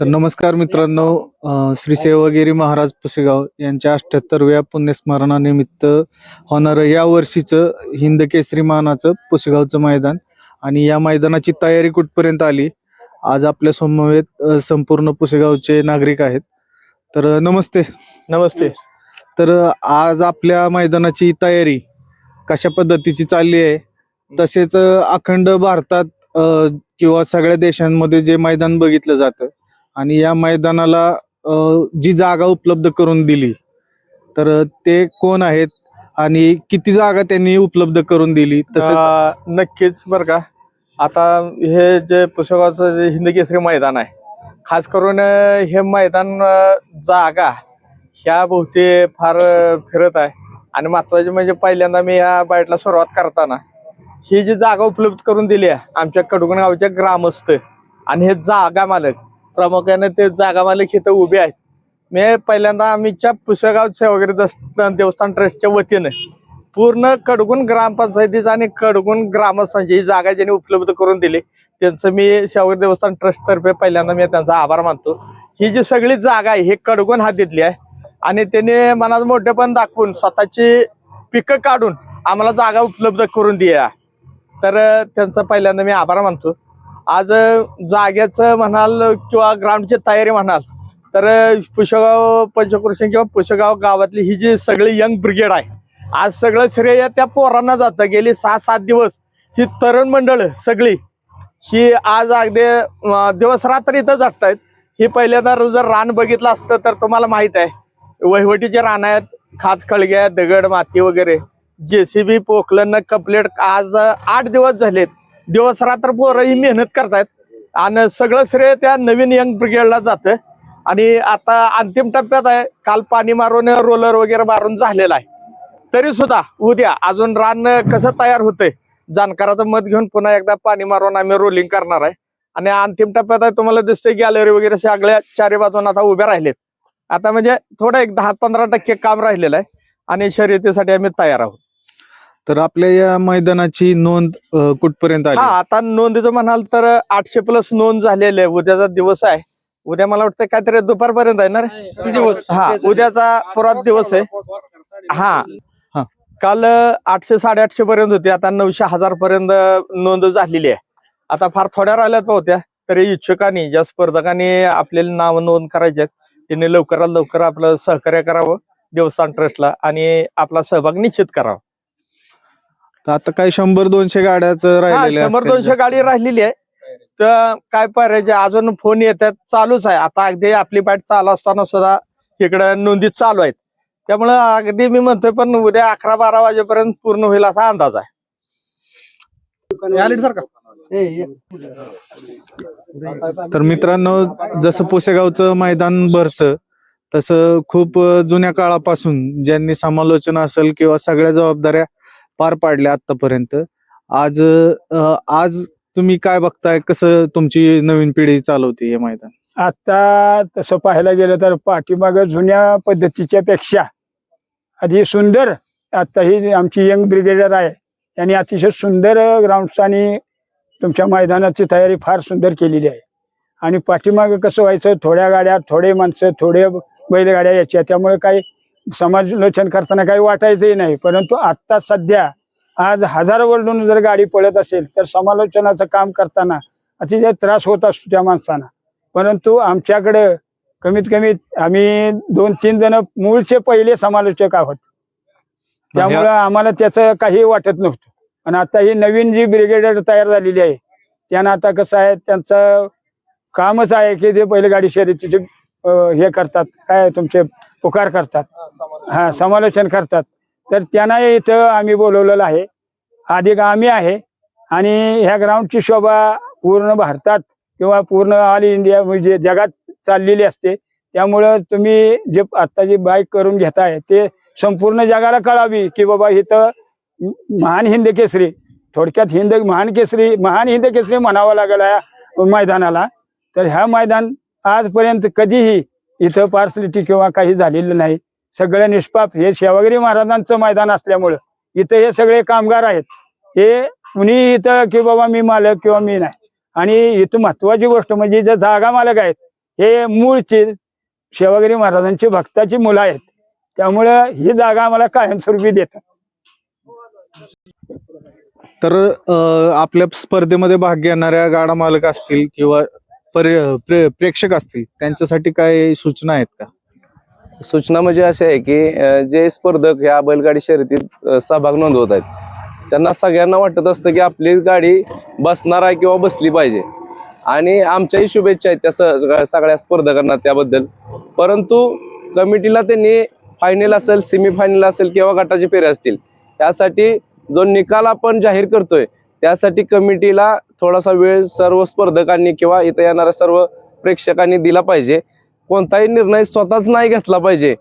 तर नमस्कार मित्रांनो श्री सेवागिरी महाराज पुसेगाव यांच्या अठ्याहत्तरव्या पुण्यस्मरणानिमित्त होणारं या वर्षीचं हिंद केसरी मानाचं पुसेगावचं मैदान आणि या मैदानाची तयारी कुठपर्यंत आली आज आपल्या समवेत संपूर्ण पुसेगावचे नागरिक आहेत. तर नमस्ते. नमस्ते. तर आज आपल्या मैदानाची तयारी कशा पद्धतीची चालली आहे? तसेच अखंड भारतात किंवा सगळ्या देशांमध्ये जे मैदान बघितलं जातं आणि या मैदानाला जी जागा उपलब्ध करून दिली तर ते कोण आहेत आणि किती जागा त्यांनी उपलब्ध करून दिली? तसेच नक्कीच बरं का. आता हे जे पुस्तकाचं जे हिंद केसरी मैदान आहे खास करून हे मैदान जागा ह्या भोवती फार फिरत आहे. आणि महत्त्वाचे म्हणजे पहिल्यांदा मी ह्या बाईटला सुरुवात करताना ही जी जागा उपलब्ध करून दिली आहे आमच्या कडुगण गावचे ग्रामस्थ आणि हे जागा मालक प्रामुख्याने ते जागा मालक इथं उभे आहेत. मी पहिल्यांदा आम्हीच्या पुसेगाव वगैरे देवस्थान ट्रस्टच्या वतीनं पूर्ण कडगुण ग्रामपंचायतीचं आणि कडगुण ग्रामस्थांची ही जागा ज्यांनी उपलब्ध करून दिली त्यांचं मी शेवगरी देवस्थान ट्रस्ट तर्फे पहिल्यांदा मी त्यांचा आभार मानतो. ही जी सगळी जागा आहे ही कडगुण हातीतली आहे. आणि त्याने मनात मोठेपण दाखवून स्वतःची पिकं काढून आम्हाला जागा उपलब्ध करून दिया तर त्यांचा पहिल्यांदा मी आभार मानतो. आज जाग्याचं जागेचं म्हणाल किंवा ग्राउंडची तयारी म्हणाल तर पुषगाव पुष्यगाव पंचकृषी किंवा पुष्यगाव गावातली ही जी सगळी यंग ब्रिगेड आहे आज सगळं श्रेय त्या पोरांना जातं. गेली सहा सात दिवस ही तरुण मंडळ सगळी ही आज अगदी दिवस रात्र इथं झटतायत ही पहिल्यांदा जर रान बघितलं असतं तर तुम्हाला माहीत आहे वहिवटीचे रान आहेत खाच खळग्या दगड माती वगैरे. जे सी बी पोखलं कंप्लीट आज आठ दिवस झालेत. दिवस रात्र पोरं ही मेहनत करतायत. आणि सगळं श्रेय त्या नवीन यंग ब्रिगेडला जातं. आणि आता अंतिम टप्प्यात आहे. काल पाणी मारून रोलर वगैरे मारून झालेला आहे. तरी सुद्धा उद्या अजून रान कसं तयार होतंय जाणकाराचं मत घेऊन पुन्हा एकदा पाणी मारून आम्ही रोलिंग करणार आहे. आणि अंतिम टप्प्यात आहे तुम्हाला दिसतंय गॅलरी वगैरे सगळ्या चारी बाजून आता उभ्या राहिलेत. आता म्हणजे थोडं एक दहा पंधरा टक्के काम राहिलेलं आहे. आणि शर्यतीसाठी आम्ही तयार आहोत. तर आपल्या या मैदानाची नोंद अं, कुठपर्यंत हा आली आता नोंदीचं म्हणाल तर आठशे प्लस नोंद झालेली आहे. उद्याचा दिवस आहे. उद्या मला वाटतं काहीतरी दुपारपर्यंत आहे ना रे? दिवस? हा उद्याचा परत दिवस आहे. हा. हा. काल आठशे साडेआठशे पर्यंत होती. आता नऊशे हजार पर्यंत नोंद झालेली आहे. आता फार थोड्या राहिल्यात होत्या. तरी इच्छुकांनी ज्या स्पर्धकांनी आपले नाव नोंद करायचे आहेत, त्यांनी लवकरात लवकर आपलं सहकार्य करावं देवस्थान ट्रस्टला आणि आपला सहभाग निश्चित करावा. तर आता काही शंभर दोनशे गाड्याच हा राहिलेले शंभर दोनशे. गाडी राहिलेली आहे. तर काय पाहिजे? अजून फोन येतात चालूच आहे. आता अगदी आपली बॅट चालू असताना सुद्धा इकडे नोंदी चालू आहेत. त्यामुळं अगदी मी म्हणतोय पण उद्या अकरा बारा वाजेपर्यंत पूर्ण होईल असा अंदाज आहे. तर मित्रांनो जसं पुसेगावचं मैदान भरतं तसं खूप अ, जुन्या काळापासून ज्यांनी समालोचन असेल किंवा सगळ्या जबाबदाऱ्या पार पाडल्या आतापर्यंत आज आज तुम्ही काय बघताय? कसं तुमची नवीन पिढी चालवते हे मैदान? आता तसं पाहायला गेलं तर पाठीमाग जुन्या पद्धतीच्या पेक्षा आधी सुंदर आता ही आमची यंग ब्रिगेडर आहे. यांनी अतिशय सुंदर ग्राउंड्स आणि तुमच्या मैदानाची तयारी फार सुंदर केलेली आहे. आणि पाठीमागं कसं व्हायचं? थोड्या गाड्या थोडे माणसं थोडे बैलगाड्या याच्या त्यामुळे काही समालोचन करताना काही वाटायचंही नाही. परंतु आत्ता सध्या आज हजारो वरडून जर गाडी पळत असेल तर समालोचनाचं काम करताना अतिशय त्रास होत असतो त्या माणसांना. परंतु आमच्याकडं कमीत कमी आम्ही दोन तीन जण मूळचे पहिले समालोचक आहोत. त्यामुळं आम्हाला त्याचं काही वाटत नव्हतं. आणि आता ही नवीन जी ब्रिगेड तयार झालेली आहे त्यांना आता कसं आहे त्यांचं कामच आहे की ते बैलगाडी शर्यतीचे हे करतात. काय तुमचे पुकार करतात. हा समालोचन करतात. तर त्यांना इथं आम्ही बोलवलेलं आहे. अधिक आम्ही आहे आणि ह्या ग्राउंडची शोभा पूर्ण भारतात किंवा पूर्ण ऑल इंडिया म्हणजे जगात चाललेली असते. त्यामुळं तुम्ही जे आता जी बाईक करून घेताय ते संपूर्ण जगाला कळावी की बाबा इथं महान हिंद केसरी थोडक्यात हिंद महान केसरी महान हिंद केसरी म्हणावं लागेल या मैदानाला. तर ह्या मैदान आजपर्यंत कधीही इथं पार्सलिटी किंवा काही झालेलं नाही. सगळं निष्पाप हे शेवागिरी महाराजांचं मैदान असल्यामुळं इथं हे सगळे कामगार आहेत. हे कुणी इथं की बाबा मी मालक किंवा मी नाही. आणि इथं महत्वाची गोष्ट म्हणजे जे जागा मालक आहेत. हे मूळचे शेवागिरी महाराजांची भक्ताची मुलं आहेत. त्यामुळं ही जागा आम्हाला कायमस्वरूपी देतात. तर आपल्या स्पर्धेमध्ये भाग घेणाऱ्या गाडा मालक असतील किंवा पर्य- प्रे- प्रेक्षक असतील त्यांच्यासाठी काय सूचना आहेत का? सूचना म्हणजे अशी आहे की जे स्पर्धक या बैलगाडी शर्यतीत सहभाग नोंदवत आहेत त्यांना सगळ्यांना वाटत असतं की आपली गाडी बसणार आहे किंवा बसली पाहिजे. आणि आमच्याही शुभेच्छा आहेत त्या स- सगळ्या स्पर्धकांना त्याबद्दल. परंतु कमिटीला त्यांनी फायनल असेल सेमीफायनल असेल किंवा गटाचे फेरे असतील त्यासाठी जो निकाल आपण जाहीर करतोय त्यासाठी कमिटीला थोडासा वेळ सर्व स्पर्धकांनी किंवा इथं येणाऱ्या सर्व प्रेक्षकांनी दिला पाहिजे. कोणताही निर्णय स्वतःच नाही घेतला पाहिजे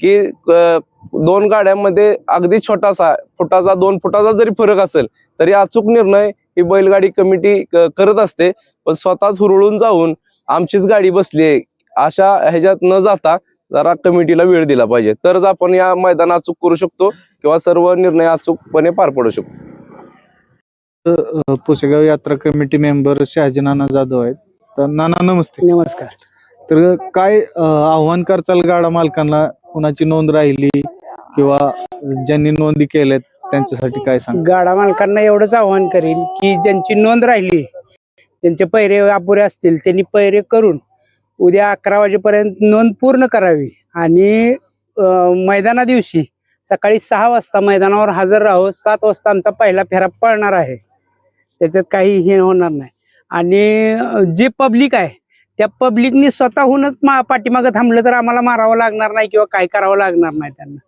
की दोन गाड्यांमध्ये अगदी छोटासा फुटाचा दोन फुटाचा जरी फरक असेल तरी अचूक निर्णय ही बैलगाडी कमिटी करत असते. पण स्वतःच हुरळून जाऊन आमचीच गाडी बसली आहे. अशा ह्याच्यात न जाता जरा कमिटीला वेळ दिला पाहिजे. तरच आपण या मैदान अचूक करू शकतो किंवा सर्व निर्णय अचूकपणे पार पडू शकतो. अ, पुसेगाव यात्रा कमिटी मेंबर शहाजी नाना जाधव आहेत. तर नाना नमस्ते. नमस्कार. तर काय अ, आव्हान करचाल गाडा मालकांना? कुणाची नोंद राहिली किंवा ज्यांनी नोंदी केल्यात त्यांच्यासाठी काय सांग गाडा मालकांना एवढंच आवाहन करीन की ज्यांची नोंद राहिली त्यांचे पैरे अपुरे असतील त्यांनी पैरे करून उद्या अकरा वाजेपर्यंत नोंद पूर्ण करावी. आणि अं, मैदाना दिवशी सकाळी सहा वाजता मैदानावर हजर राहू. सात वाजता आमचा पहिला फेरा पळणार आहे. त्याच्यात काही हे होणार नाही. आणि जे पब्लिक आहे त्या पब्लिकनी स्वतःहूनच मा पाठीमागं थांबलं तर आम्हाला मारावं लागणार नाही किंवा काय करावं लागणार नाही त्यांना.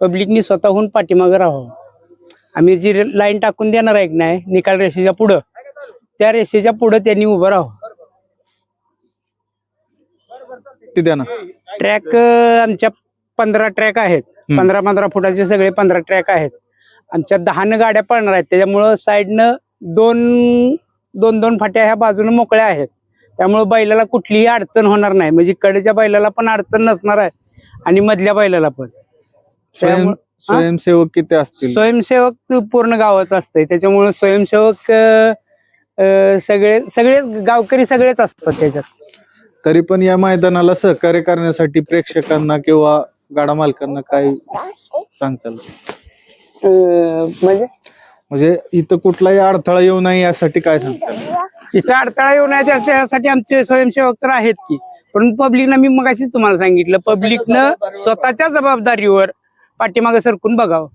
पब्लिकनी स्वतःहून पाठीमागं राहावं. आम्ही जी लाईन टाकून देणार आहे की नाही निकाल रेषेच्या पुढं त्या रेषेच्या पुढं त्यांनी उभं राहावं. ते द्या ना. ट्रॅक आमच्या पंधरा ट्रॅक आहेत. पंधरा पंधरा फुटाचे सगळे पंधरा ट्रॅक आहेत. आमच्या दहानं गाड्या पळणार आहेत. त्याच्यामुळं साईडनं दोन दोन दोन फाट्या ह्या बाजूने मोकळ्या आहेत. त्यामुळे बैलाला कुठलीही अडचण होणार नाही. म्हणजे कडेच्या बैलाला पण अडचण नसणार आहे आणि मधल्या बैलाला पण. स्वयं स्वयंसेवक किती असतील? स्वयंसेवक पूर्ण गावात असतंय. त्याच्यामुळे स्वयंसेवक सगळे सगळे गावकरी सगळेच असतात त्याच्यात. तरी पण या मैदानाला सहकार्य करण्यासाठी प्रेक्षकांना किंवा गाडा मालकांना काय सांगचाल? म्हणजे? म्हणजे इथं कुठलाही अडथळा येऊ नये यासाठी काय सांगताल इथं अडथळा येऊ नये त्याच्यासाठी आमचे स्वयंसेवक तर आहेत की. पण पब्लिकनं मी मगाशीच तुम्हाला सांगितलं पब्लिकनं स्वतःच्या जबाबदारीवर पाठीमागे सरकून बघावं.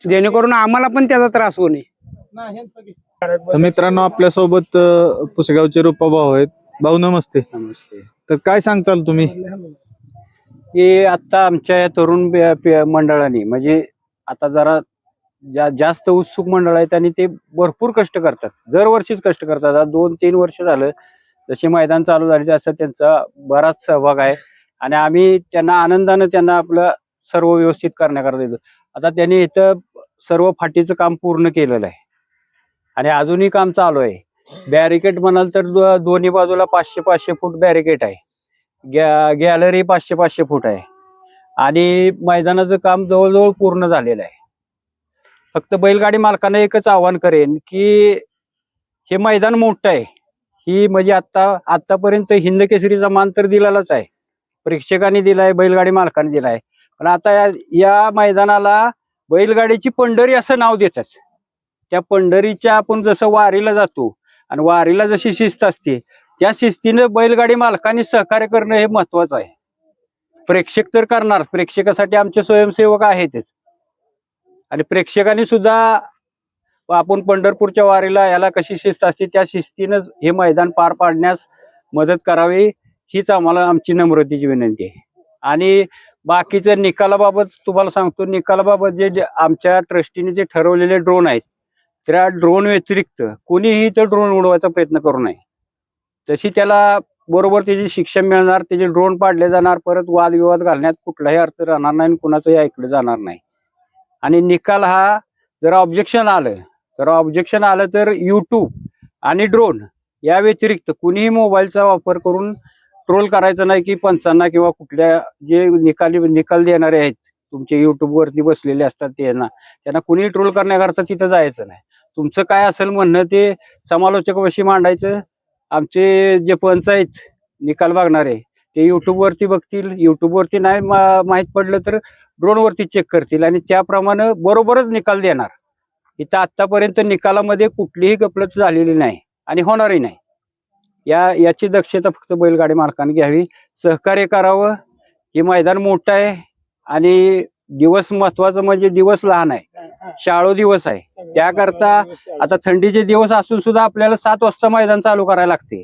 जेणेकरून आम्हाला पण त्याचा त्रास होऊ नये. तर मित्रांनो आपल्यासोबत पुसेगावचे रुपा भाऊ आहेत. भाऊ नमस्ते. नमस्ते. तर काय सांगचाल तुम्ही? हे आता आमच्या या तरुण पे- पे- मंडळाने म्हणजे आता जरा ज्या जास्त उत्सुक मंडळ आहेत आणि ते भरपूर कष्ट करतात. दरवर्षीच कष्ट करतात. आता दोन तीन वर्ष झालं जसे मैदान चालू झाले तसं त्यांचा बराच सहभाग आहे. आणि आम्ही त्यांना आनंदानं त्यांना आपलं सर्व व्यवस्थित करण्याकरता येतो आता त्यांनी इथं सर्व फाटीचं काम पूर्ण केलेलं आहे. आणि अजूनही काम चालू आहे. बॅरिकेड म्हणाल तर दोन्ही बाजूला पाचशे पाचशे फूट बॅरिकेड आहे. गॅ गॅलरी पाचशे पाचशे फूट आहे. आणि मैदानाचं काम जवळजवळ पूर्ण झालेलं आहे. फक्त बैलगाडी मालकांना एकच आव्हान करेन की हे मैदान मोठं आहे. ही म्हणजे आत्ता आतापर्यंत हिंद केसरीचा मान तर दिलेलाच आहे. प्रेक्षकांनी दिलाय बैलगाडी मालकाने दिलाय. पण आता या या मैदानाला बैलगाडीची पंढरी असं नाव देतात. त्या पंढरीच्या आपण जसं वारीला जातो आणि वारीला जशी शिस्त असते त्या शिस्तीनं बैलगाडी मालकांनी सहकार्य करणं हे महत्वाचं आहे. प्रेक्षक तर करणार प्रेक्षकासाठी आमचे स्वयंसेवक आहेतच. आणि प्रेक्षकांनी सुद्धा आपण पंढरपूरच्या वारीला याला कशी शिस्त असते त्या शिस्तीनंच हे मैदान पार पाडण्यास मदत करावी हीच आम्हाला आमची नम्रतेची विनंती आहे. आणि बाकीचं निकालाबाबत तुम्हाला सांगतो निकालाबाबत जे जे आमच्या ट्रस्टीने जे ठरवलेले ड्रोन आहेत त्या ड्रोन व्यतिरिक्त कोणीही तो ड्रोन उडवायचा प्रयत्न करू नये. तशी त्याला बरोबर त्याची शिक्षा मिळणार त्याचे ड्रोन पाडले जाणार परत वादविवाद घालण्यात कुठलाही अर्थ राहणार नाही आणि कुणाचंही ऐकलं जाणार नाही. आणि निकाल हा जर ऑब्जेक्शन आलं तर ऑब्जेक्शन आलं तर यूट्यूब आणि ड्रोन या व्यतिरिक्त कुणीही मोबाईलचा वापर करून ट्रोल करायचं नाही की पंचांना किंवा कुठल्या जे निकाली निकाल देणारे आहेत तुमचे युट्यूबवरती बसलेले असतात त्यांना त्यांना कुणीही ट्रोल करण्याकरता तिथं जायचं नाही. तुमचं काय असेल म्हणणं ते समालोचकापाशी मांडायचं. आमचे जे पंच आहेत निकाल बघणारे ते युट्यूबवरती बघतील. युट्यूबवरती नाही मा- पडलं तर ड्रोनवरती चेक करतील आणि त्याप्रमाणे बरोबरच निकाल देणार. इथं आतापर्यंत निकालामध्ये कुठलीही गफलत झालेली नाही आणि होणारही नाही. या याची दक्षता फक्त बैलगाडी मालकांनी घ्यावी. सहकार्य करावं. हे मैदान मोठं आहे आणि दिवस महत्वाचं म्हणजे दिवस लहान आहे. शाळो दिवस आहे. त्याकरता आता थंडीचे दिवस असून सुद्धा आपल्याला सात वाजता मैदान चालू करायला लागते.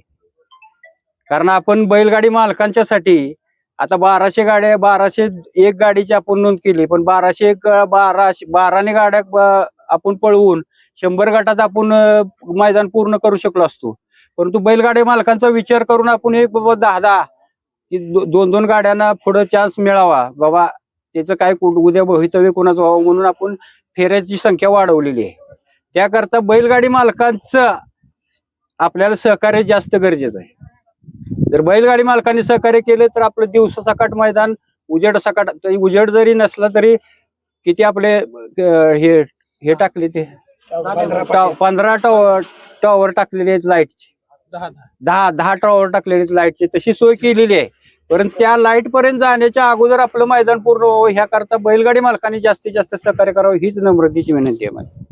कारण आपण बैलगाडी मालकांच्यासाठी आता बाराशे गाड्या बाराशे एक गाडीची आपण नोंद केली पण बाराशे एक बाराशे बाराने गाड्या आपण पळवून शंभर गटात आपण मैदान पूर्ण करू शकलो असतो. परंतु बैलगाडी मालकांचा विचार करून आपण एक बाबा दहा दहा की दोन दोन गाड्यांना पुढे चान्स मिळावा. बाबा त्याचं काय उद्या भवितव्य कोणाचं व्हावं म्हणून आपण फेऱ्याची संख्या वाढवलेली आहे. त्याकरता बैलगाडी मालकांचं आपल्याला सहकार्य जास्त गरजेचं आहे. जर बैलगाडी मालकांनी सहकार्य केले तर आपलं दिवस सकाट मैदान उजेड सकाट उजेड जरी नसला तरी किती आपले हे हे टाकले ते? पंधरा टॉवर टॉवर टाकलेले आहेत लाईटचे. दहा दहा. टॉवर टाकलेले आहेत लाईटचे. तशी सोय केलेली आहे. परंतु त्या लाइट पर्यंत जाण्याच्या अगोदर आपलं मैदान पूर्ण व्हावं ह्या करता बैलगाडी मालकांनी जास्तीत जास्त सहकार्य करावं हीच नम्रतेची विनंती आहे माझी